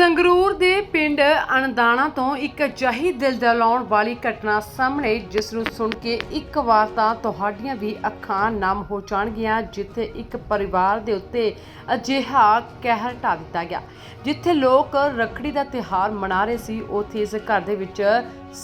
ਸੰਗਰੂਰ ਦੇ ਪਿੰਡ ਅਣਦਾਣਾ ਤੋਂ ਇੱਕ ਅਜਿਹੀ ਦਿਲ ਦਹਿਲਾਉਣ ਵਾਲੀ ਘਟਨਾ ਸਾਹਮਣੇ, ਜਿਸ ਨੂੰ ਸੁਣ ਕੇ ਇੱਕ ਵਾਰ ਤਾਂ ਤੁਹਾਡੀਆਂ ਵੀ ਅੱਖਾਂ ਨਮ ਹੋ ਜਾਣਗੀਆਂ, ਜਿੱਥੇ ਇੱਕ ਪਰਿਵਾਰ ਦੇ ਉੱਤੇ ਅਜਿਹਾ ਕਹਿਰ ਢਾ ਦਿੱਤਾ ਗਿਆ, ਜਿੱਥੇ ਲੋਕ ਰੱਖੜੀ ਦਾ ਤਿਹਾਰ ਮਨਾ ਰਹੇ ਸੀ, ਉੱਥੇ ਇਸ ਘਰ ਦੇ ਵਿੱਚ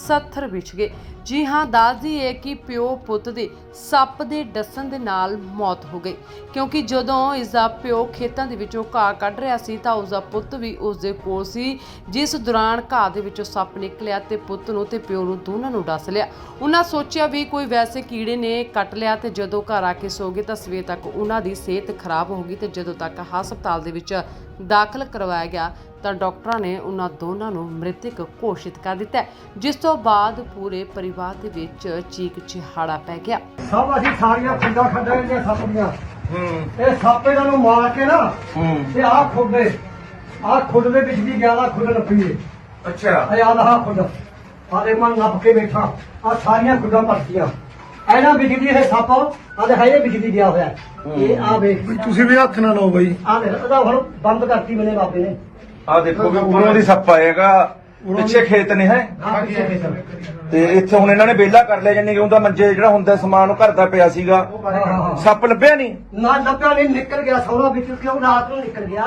ਸੱਥਰ ਵਿਛ ਗਏ। ਜੀ ਹਾਂ ਦੱਸਦੀ ਹੈ ਕਿ ਪਿਓ ਪੁੱਤ ਦੇ ਸੱਪ ਦੇ ਡਸਣ ਦੇ ਨਾਲ ਮੌਤ ਹੋ ਗਈ, ਕਿਉਂਕਿ ਜਦੋਂ ਇਸ ਦਾ ਪਿਓ ਖੇਤਾਂ ਦੇ ਵਿੱਚੋਂ ਘਾਹ ਕੱਢ ਰਿਹਾ ਸੀ, ਤਾਂ ਉਸ ਦਾ ਪੁੱਤ ਵੀ ਉਸ ਦੇ ਕੋਲ ਸੀ, ਜਿਸ ਦੌਰਾਨ ਘਾਹ ਦੇ ਵਿੱਚੋਂ ਸੱਪ ਨਿਕਲਿਆ ਤੇ ਪੁੱਤ ਨੂੰ ਤੇ ਪਿਓ ਨੂੰ ਦੋਨਾਂ ਨੂੰ ਡਸ ਲਿਆ। ਉਹਨਾਂ ਸੋਚਿਆ ਵੀ ਕੋਈ ਵੈਸੇ ਕੀੜੇ ਨੇ ਕੱਟ ਲਿਆ ਤੇ ਜਦੋਂ ਘਰ ਆ ਕੇ ਸੋ ਗਏ ਤਾਂ ਸਵੇਰ ਤੱਕ ਉਹਨਾਂ ਦੀ ਸਿਹਤ ਖਰਾਬ ਹੋ ਗਈ ਤੇ ਜਦੋਂ ਤੱਕ ਹਸਪਤਾਲ ਦੇ ਵਿੱਚ ਦਾਖਲ ਕਰਵਾਇਆ ਗਿਆ ਤਾਂ ਡਾਕਟਰਾਂ ਨੇ ਉਹਨਾਂ ਦੋਨਾਂ ਨੂੰ ਮ੍ਰਿਤਕ ਘੋਸ਼ਿਤ ਕਰ ਦਿੱਤਾ ਜਿਸ ਤੋਂ ਬਾਅਦ ਪੂਰੇ ਪਰਿਵਾਰ ਦੇ ਵਿੱਚ ਚੀਕ ਚਿਹਾੜਾ ਪੈ ਗਿਆ। ਸਭ ਅਸੀਂ ਸਾਰੀਆਂ ਖੰਡਾ ਖੰਡਾ ਦੀਆਂ ਸੱਪ ਦੀਆਂ ਹੂੰ। ਇਹ ਸੱਪ ਇਹਨਾਂ ਨੂੰ ਮਾਰ ਕੇ ਨਾ ਹੂੰ। ਤੇ ਆਹ ਖੁੱਡੇ। ਆਹ ਖੁੱਡ ਦੇ ਵਿੱਚ ਵੀ ਜ਼ਿਆਦਾ ਖੁੱਡ ਲੱਭੀਏ ਅੱਛਾ। ਇਹ ਆਹ ਆਹ ਖੁੱਡ। ਆਦੇ ਮਨ ਨੱਪ ਕੇ ਬੈਠਾ। ਆ ਸਾਰੀਆਂ ਖੁੱਡਾਂ ਭਰਤੀਆਂ। ਇਹਨਾਂ ਬਿਜਲੀ ਇਹ ਸੱਪ ਆਦੇ ਹੈ ਇਹ ਬਿਜਲੀ ਗਿਆ ਹੋਇਆ। ਇਹ ਆ ਵੇਖ। ਤੁਸੀਂ ਵੀ ਹੱਥ ਨਾ ਲਾਓ ਬਾਈ। ਆ ਦੇ ਉਹਦਾ ਹੁਣ ਬੰਦ ਕਰਤੀ ਮੈਨੇ ਬਾਬੇ ਨੇ। ਆ ਦੇਖੋ ਵੀ ਉਰੋਂ ਦੀ ਸੱਪ ਆਏਗਾ। ਪਿੱਛੇ ਖੇਤ ਨੇ ਹੈ? ਹਾਂ ਪਿੱਛੇ ਪਿੱਛੇ ਤੇ ਇੱਥੇ ਹੁਣ ਇਹਨਾਂ ਨੇ ਵਿਹਲਾ ਕਰ ਲਿਆ ਜਾਨੀ ਕਿ ਉਹਦਾ ਮੰਜੇ ਜਿਹੜਾ ਹੁੰਦਾ ਸਮਾਨ ਉਹ ਘਰ ਦਾ ਪਿਆ ਸੀਗਾ। ਸੱਪ ਲੱਭਿਆ ਨਹੀਂ? ਨਾ ਲੱਭਿਆ ਨਹੀਂ ਨਿਕਲ ਗਿਆ ਸੌਰਾ ਵਿੱਚ ਕਿਉਂ? ਰਾਤ ਨੂੰ ਨਿਕਲ ਗਿਆ।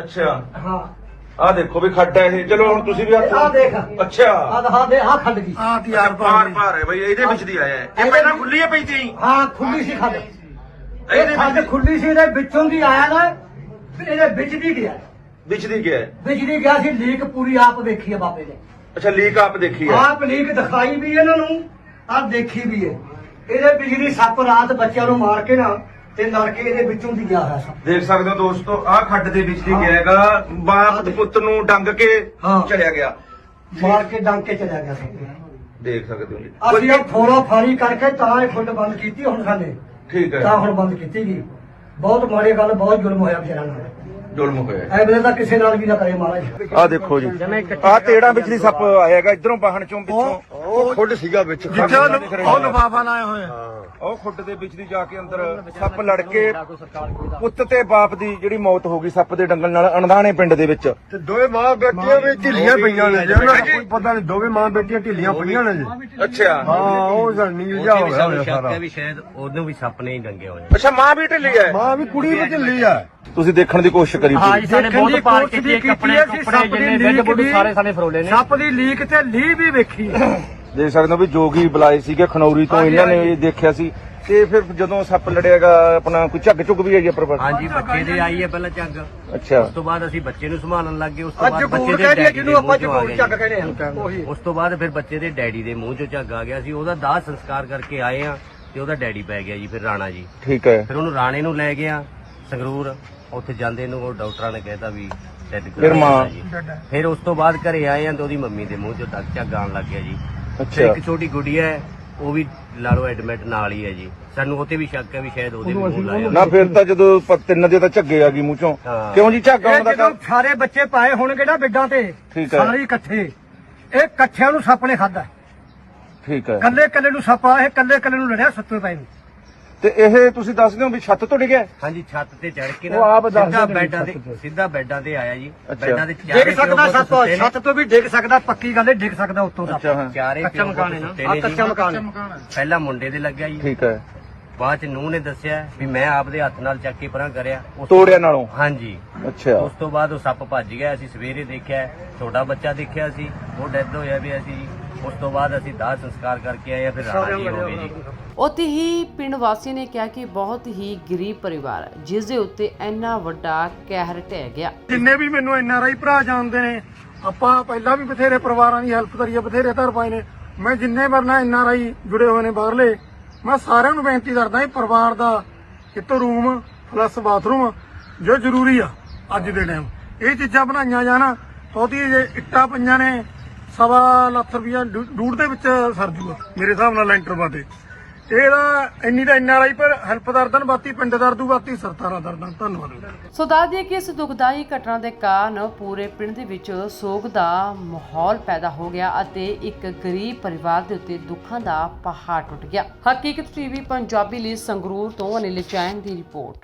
ਅੱਛਾ। ਹਾਂ। ਆ ਦੇਖੋ ਵੀ ਖੱਡ ਹੈ ਇਹ। ਚਲੋ ਹੁਣ ਤੁਸੀਂ ਵੀ ਹੱਥ ਆਹ ਦੇਖ। ਅੱਛਾ। ਆ ਦਹਾ ਦੇ ਆ ਖੰਡ ਗਈ ਆ ਅੱਛਾ ਤਿਆਰ ਪਾਰ ਪਾਰ ਹੈ ਬਈ ਇਹਦੇ ਵਿੱਚ ਦੀ ਆਇਆ ਹੈ। ਇਹ ਪਹਿਲਾਂ ਖੁੱਲੀ ਹੈ ਪਈ ਤੀ ਹਾਂ ਖੁੱਲੀ ਸੀ ਖੰਡ। ਇਹਦੇ ਇਹ ਖੰਡ ਵਿੱਚ ਖੁੱਲੀ ਸੀ ਇਹਦੇ ਵਿੱਚੋਂ ਦੀ ਆਇਆ ਨਾ ਇਹਦੇ ਵਿੱਚ ਦੀ ਗਿਆ। ਵਿੱਚ ਦੀ ਗਿਆ ਹੈ। ਵਿੱਚ ਦੀ ਗਿਆ ਸੀ ਲੀਕ ਪੂਰੀ ਆਪ ਦੇਖੀ ਹੈ ਬਾਬੇ ਨੇ। ਅੱਛਾ ਲੀਕ ਆਪ ਦੇਖੀ ਹੈ। ਆਪ ਲੀਕ ਦਿਖਾਈ ਵੀ ਇਹਨਾਂ ਨੂੰ ਆਪ ਦੇਖੀ ਵੀ ਹੈ। ਇਹਦੇ ਬਿਜਲੀ ਸੱਪ ਰਾਤ ਬੱਚਿਆਂ ਨੂੰ ਮਾਰ ਕੇ ਨਾ ਤੇ ਲੜ ਕੇ ਇਹਦੇ ਵਿੱਚੋਂ ਦੀ ਗਿਆ ਹੋਇਆ ਸੱਪ ਦੇਖ ਸਕਦੇ ਹੋ ਦੋਸਤੋ ਆਹ ਖੱਡ ਦੇ ਵਿੱਚ ਦੀ ਹਾਂ। ਗਿਆ ਹੈਗਾ। ਬਾਪ ਤੇ ਪੁੱਤ ਨੂੰ ਡੰਗ ਕੇ ਹਾਂ। ਚਲਿਆ ਗਿਆ। ਮਾਰ ਕੇ ਡੰਗ ਕੇ ਚਲਿਆ ਗਿਆ ਸੱਪ ਦੇਖ ਸਕਦੇ ਹੋ ਜੀ। ਅਸੀਂ ਇਹ ਫੋੜਾ ਫਾਰੀ ਕਰਕੇ ਤਾਂ ਇਹ ਫੁੱਟ ਬੰਦ ਕੀਤੀ ਹੁਣ ਸਾਡੇ। ਠੀਕ ਤਾਂ ਹੈ ਹੁਣ ਬੰਦ ਕੀਤੀ ਗਈ। ਬਹੁਤ ਮਾੜੀ ਗੱਲ ਬਹੁਤ ਜ਼ੁਲਮ ਹੋਇਆ ਵਿਚਾਰਾਂ ਨਾਲ। ਜ਼ੁਲਮ ਹੋਇਆ ਹੈ। ਐ ਵੇਲੇ ਤਾਂ ਕਿਸੇ ਨਾਲ ਵੀ ਨਾ ਕਰੇ ਮਹਾਰਾਜ। ਆ ਦੇਖੋ ਜੀ। ਆ ਤੇੜਾ ਵਿੱਚ ਦੀ ਸੱਪ ਆਏਗਾ ਇਧਰੋਂ ਬਾਹਣ ਚੋਂ ਪਿੱਛੋਂ। ਉਹ ਖੁੱਡ ਸੀਗਾ ਵਿੱਚ ਜਿੱਥੇ ਉਹ ਲਫਾਫਾ ਲਾਇਆ ਹੋਇਆ ਉਹ ਖੁੱਡ ਦੇ ਵਿੱਚ ਦੀ ਜਾ ਕੇ ਅੰਦਰ ਸੱਪ ਲੜ ਕੇ ਪੁੱਤ ਤੇ ਬਾਪ ਦੀ ਜਿਹੜੀ ਮੌਤ ਹੋ ਗਈ ਸੱਪ ਦੇ ਡੰਗਲ ਨਾਲ ਅਣਦਾਣੇ ਪਿੰਡ ਦੇ ਵਿੱਚ। ਤੇ ਦੋਵੇਂ ਮਾਂ ਬੇਟੀਆਂ ਵੀ ਢਿੱਲੀਆਂ ਪਈਆਂ ਨੇ ਜੀ ਉਹਨਾਂ ਨੂੰ ਕੋਈ ਪਤਾ ਨਹੀਂ ਦੋਵੇਂ ਮਾਂ ਬੇਟੀਆਂ ਢਿੱਲੀਆਂ ਪਈਆਂ ਨੇ ਜੀ। ਅੱਛਾ। ਹਾਂ ਉਹ ਜਨ ਨੀਲ ਜਾ ਹੋਇਆ ਸ਼ੱਕ ਸਾਰਾ। ਹੈ ਵੀ ਸ਼ਾਇਦ ਉਹਨੂੰ ਵੀ ਸੱਪ ਨੇ ਹੀ ਡੰਗਿਆ ਹੋਇਆ ਅੱਛਾ ਮਾਂ ਵੀ ਢਿੱਲੀ ਹੈ। ਮਾਂ ਵੀ ਕੁੜੀ ਵੀ ਢਿੱਲੀ ਆ ਤੁਸੀਂ ਦੇਖਣ ਦੀ ਕੋਸ਼ਿਸ਼ ਕਰੀ ਹਾਂ। ਜੀ ਸਾਡੇ ਬਹੁਤ ਪਾਰ ਕੀਤੀ ਕੱਪੜੇ ਕੱਪੜੇ ਜਿੰਨੇ ਬੈੱਡ ਬੁੱਡ ਸਾਰੇ ਸਾਡੇ ਫਰੋਲੇ ਨੇ। ਸੱਪ ਦੀ ਲੀਕ ਤੇ ਲੀ ਵੀ ਵੇਖੀ। ਦੇਖ ਸਕਦੇ ਹੋ ਵੀ ਜੋਗੀ ਬੁਲਾਏ ਸੀਗੇ ਖਨੌਰੀ ਤੋਂ ਹਾਂਜੀ, ਇਹਨਾਂ ਨੇ ਹਾਂਜੀ। ਇਹ ਦੇਖਿਆ ਸੀ। ਤੇ ਫਿਰ ਜਦੋਂ ਸੱਪ ਲੜਿਆਗਾ ਆਪਣਾ ਕੋਈ ਝੱਗ ਝੁੱਗ ਵੀ ਆਈ ਹੈ ਪਰ ਹਾਂਜੀ ਬੱਚੇ ਦੇ ਆਈ ਹੈ ਪਹਿਲਾਂ ਝੱਗ। ਅੱਛਾ। ਉਸ ਤੋਂ ਬਾਅਦ ਅਸੀਂ ਬੱਚੇ ਨੂੰ ਸੰਭਾਲਣ ਲੱਗ ਗਏ ਉਸ ਤੋਂ ਅੱਜ ਬਾਅਦ ਬੱਚੇ ਦੇ ਕਹਿੰਦੇ ਡੈਡੀ ਜਿਹਨੂੰ ਦੇ ਆਪਾਂ ਮੂੰਹ ਚੋਂ ਆ ਚੱਕ। ਕਹਿੰਦੇ ਆ ਉਹੀ ਉਸ ਤੋਂ ਬਾਅਦ ਫਿਰ ਬੱਚੇ ਦੇ ਡੈਡੀ ਦੇ ਮੂੰਹ ਚੋਂ ਝੱਗ ਆ ਗਿਆ ਸੀ ਉਹਦਾ ਦਾਹ ਸੰਸਕਾਰ ਕਰਕੇ ਆਏ ਆ ਤੇ ਉਹਦਾ ਡੈਡੀ ਪੈ ਗਿਆ ਜੀ ਫਿਰ ਰਾਣਾ ਜੀ। ਠੀਕ ਹੈ। ਫਿਰ ਉਹਨੂੰ ਰਾਣੇ ਨੂੰ ਲੈ ਗਿਆ। ਸੰਗਰੂਰ ਉੱਥੇ ਜਾਂਦੇ ਨੂੰ ਉਹ ਡਾਕਟਰਾਂ ਨੇ ਕਹਿਤਾ ਵੀ ਡੈਡ ਫਿਰ ਮਾਂ। ਫਿਰ ਉਸ ਤੋਂ ਬਾਅਦ ਘਰੇ ਆਏ ਆ ਤੇ ਉਹਦੀ ਮੰਮੀ ਦੇ ਮੂੰਹ ਚੋਂ ਤੱਕ ਝੱਗ ਆਉਣ ਲੱਗ ਗਿਆ ਜੀ। ਤੇ ਅੱਛਾ ਇੱਕ ਛੋਟੀ ਗੁੜੀਆ ਹੈ ਉਹ ਵੀ ਲਾ ਲਓ ਐਡਮਿਟ ਨਾਲ ਹੀ ਹੈ ਜੀ। ਸਾਨੂੰ ਉਹ ਤੇ ਵੀ ਸ਼ੱਕ ਹੈ ਵੀ ਸ਼ਾਇਦ ਉਹਦੇ ਵੀ ਮੂੰਹ ਲਾਇਆ। ਨਾ ਫਿਰ ਤਾਂ ਜਦੋਂ ਪ- ਤਿੰਨ ਦੇ ਤਾਂ ਝੱਗੇ ਆ ਗਈ ਮੂੰਹ ਚੋਂ। ਹਾਂ। ਕਿਉਂ ਜੀ ਝੱਗ ਇਹ ਆਉਣ ਦਾ ਜਦੋਂ ਕਾਰਨ? ਸਾਰੇ ਬੱਚੇ ਪਾਏ ਹੋਣਗੇ ਨਾ ਬਿੱਡਾਂ ਤੇ ਠੀਕ ਹੈ। ਸਾਰੇ ਇਕੱਠੇ। ਇਹ ਇਕੱਠਿਆਂ ਨੂੰ ਸੱਪ ਨੇ ਖਾਦਾ ਠੀਕ ਹੈ। ਕੱਲੇ ਕੱਲੇ ਨੂੰ ਸੱਪ ਆ ਇਹ ਕੱਲੇ ਕੱਲੇ ਨੂੰ ਲੜਿਆ ਸੱਤੇ ਪਏ ਨੂੰ। ਤੇ ਇਹ ਤੁਸੀਂ ਦੱਸਦੇ ਹੋ ਵੀ ਛੱਤ ਤੋਂ ਡਿੱਗਿਆ? ਹਾਂਜੀ ਛੱਤ ਤੇ ਚੜ ਕੇ ਉਹ ਆਪ ਦੱਸਦੇ ਸਿੱਧਾ ਨੇ ਬੈੱਡਾਂ ਤੇ ਛੱਤ ਤੇ। ਸਿੱਧਾ ਬੈੱਡਾਂ ਤੇ ਆਇਆ ਜੀ। ਅੱਛਾ। ਬੈੱਡਾਂ ਡਿੱਗ ਚਾਰੇ ਸਕਦਾ ਪਿਓ ਪੁੱਤ ਸੱਪ ਸੁੱਤੇ ਨੇ। ਛੱਤ ਤੋਂ ਵੀ ਡਿੱਗ ਸਕਦਾ ਪੱਕੀ ਗੱਲ ਹੈ ਡਿੱਗ ਸਕਦਾ ਉੱਤੋਂ ਦਾ। ਅੱਛਾ ਹਾਂ। ਚਾਰੇ ਕੱਚਾ ਪਿਓ ਮਕਾਨ ਹੈ ਨਾ। ਆ ਕੱਚਾ ਮਕਾਨ ਹੈ। ਪਹਿਲਾਂ ਮੁੰਡੇ ਦੇ ਲੱਗਿਆ ਜੀ। ਠੀਕ ਹੈ। ਬਾਅਦ ਚ ਨੂੰਹ ਨੇ ਦੱਸਿਆ ਵੀ ਮੈਂ ਆਪਦੇ ਹੱਥ ਨਾਲ ਚੱਕ ਕੇ ਪਰਾਂ ਕਰਿਆ। ਉਸ- ਤੋੜਿਆ ਨਾਲੋਂ? ਹਾਂਜੀ। ਅੱਛਾ। ਉਸ ਤੋਂ ਬਾਅਦ ਉਹ ਸੱਪ ਭੱਜ ਗਿਆ ਅਸੀਂ ਸਵੇਰੇ ਦੇਖਿਆ ਛੋਟਾ ਬੱਚਾ ਦੇਖਿਆ ਸੀ ਉਹ ਡੈਥ ਹੋਇਆ ਪਿਆ ਸੀ ਜੀ। ਉਸ ਤੋਂ ਬਾਅਦ ਅਸੀਂ ਦਾਹ ਸੰਸਕਾਰ ਕਰਕੇ ਆਏ ਆ ਫਿਰ ਰਾਣਾ ਜੀ ਹੋ ਗਏ ਜੀ। ਉੱਥੇ ਹੀ ਪਿੰਡ ਵਾਸੀ ਨੇ ਕਿਹਾ ਕਿ ਬਹੁਤ ਹੀ ਗਰੀਬ ਪਰਿਵਾਰ ਹੈ ਜਿਸ ਦੇ ਉੱਤੇ ਇੰਨਾ ਵੱਡਾ ਕਹਿਰ ਢਹਿ ਗਿਆ। ਜਿੰਨੇ ਵੀ ਮੈਨੂੰ ਐਨ ਆਰ ਆਈ ਭਰਾ ਜਾਣਦੇ ਨੇ ਆਪਾਂ ਪਹਿਲਾਂ ਵੀ ਬਥੇਰੇ ਪਰਿਵਾਰਾਂ ਦੀ ਹੈਲਪ ਕਰੀ ਹੈ ਬਥੇਰੇ ਧਰ ਪਾਏ ਨੇ। ਮੈਂ ਜਿੰਨੇ ਵਰਨਾ ਐਨ ਆਰ ਆਈ ਜੁੜੇ ਹੋਏ ਨੇ ਬਾਹਰਲੇ ਮੈਂ ਸਾਰਿਆਂ ਨੂੰ ਬੇਨਤੀ ਕਰਦਾ ਇਹ ਪਰਿਵਾਰ ਦਾ ਇੱਕ ਰੂਮ ਪਲੱਸ ਬਾਥਰੂਮ ਜੋ ਜ਼ਰੂਰੀ ਆ ਅੱਜ ਦੇ ਟਾਈਮ ਇਹ ਚੀਜ਼ਾਂ ਬਣਾਈਆਂ ਜਾਣ ਉਹਦੀ ਜੇ ਇੱਟਾਂ ਪਈਆਂ ਨੇ ਸਵਾ ਲੱਖ ਰੁਪਇਆ ਡੂ- ਦੇ ਵਿੱਚ ਸਰ ਜੂਗਾ, ਮੇਰੇ ਹਿਸਾਬ ਨਾਲ ਲੈਂਟਰ ਬਾਤੇ ਇਹਦਾ ਇੰਨੀ ਤਾਂ ਐਨ ਆਰ ਪਰ ਹੈਲਪ ਦਰਦਨ ਬਾਤੀ, ਪਿੰਡ ਦਰਦੂ ਬਾਤੀ ਸਰਤਾਰਾ ਦਰਦਨ। ਧੰਨਵਾਦ ਸੋ ਦੱਸ ਦਈਏ ਕਿ ਇਸ ਦੁਖਦਾਈ ਘਟਨਾ ਦੇ ਕਾਰਨ ਪੂਰੇ ਪਿੰਡ ਦੇ ਵਿੱਚ ਸੋਗ ਦਾ ਮਾਹੌਲ ਪੈਦਾ ਹੋ ਗਿਆ ਅਤੇ ਇੱਕ ਗਰੀਬ ਪਰਿਵਾਰ ਦੇ ਉੱਤੇ ਦੁੱਖਾਂ ਦਾ ਪਹਾੜ ਟੁੱਟ ਗਿਆ। ਹਕੀਕਤ ਟੀਵੀ ਪੰਜਾਬੀ ਲਈ ਸੰਗਰੂਰ ਤੋਂ ਅਨਿਲ ਜੈਨ ਦੀ ਰਿਪੋਰਟ।